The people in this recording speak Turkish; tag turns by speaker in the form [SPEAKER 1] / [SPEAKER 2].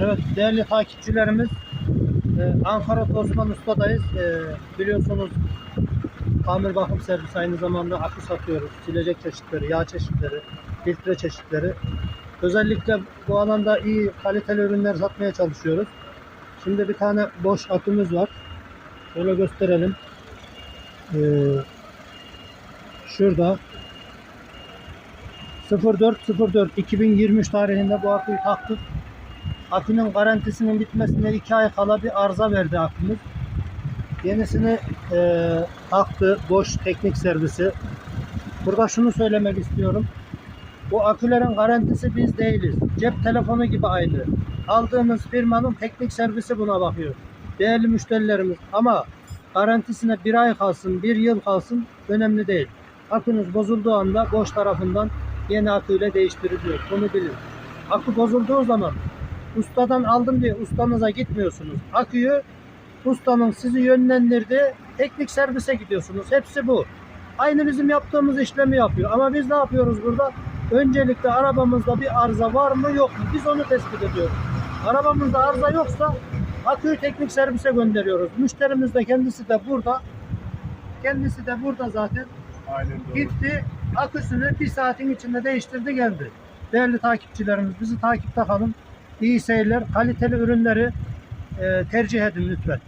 [SPEAKER 1] Evet değerli takipçilerimiz e, Ankara Osman Usta'dayız. E, biliyorsunuz tamir bakım servisi aynı zamanda akü satıyoruz. Silecek çeşitleri, yağ çeşitleri, filtre çeşitleri. Özellikle bu alanda iyi kaliteli ürünler satmaya çalışıyoruz. Şimdi bir tane boş akümüz var. Şöyle gösterelim. E, şurada 0404 2023 tarihinde bu aküyü taktık. Akünün garantisinin bitmesine 2 ay kala bir arıza verdi akümüz. Yenisini e, taktı boş teknik servisi. Burada şunu söylemek istiyorum. Bu akülerin garantisi biz değiliz. Cep telefonu gibi aynı. Aldığımız firmanın teknik servisi buna bakıyor. Değerli müşterilerimiz ama garantisine bir ay kalsın, bir yıl kalsın önemli değil. Akünüz bozulduğu anda boş tarafından yeni aküyle değiştiriliyor. Bunu bilin. Akü bozulduğu zaman ustadan aldım diye ustanıza gitmiyorsunuz. Aküyü ustanın sizi yönlendirdiği teknik servise gidiyorsunuz. Hepsi bu. Aynı bizim yaptığımız işlemi yapıyor. Ama biz ne yapıyoruz burada? Öncelikle arabamızda bir arıza var mı yok mu? Biz onu tespit ediyoruz. Arabamızda arıza yoksa aküyü teknik servise gönderiyoruz. Müşterimiz de kendisi de burada. Kendisi de burada zaten.
[SPEAKER 2] Aynen doğru.
[SPEAKER 1] Gitti aküsünü bir saatin içinde değiştirdi geldi. Değerli takipçilerimiz bizi takipte kalın. İyi seyirler. Kaliteli ürünleri e, tercih edin lütfen.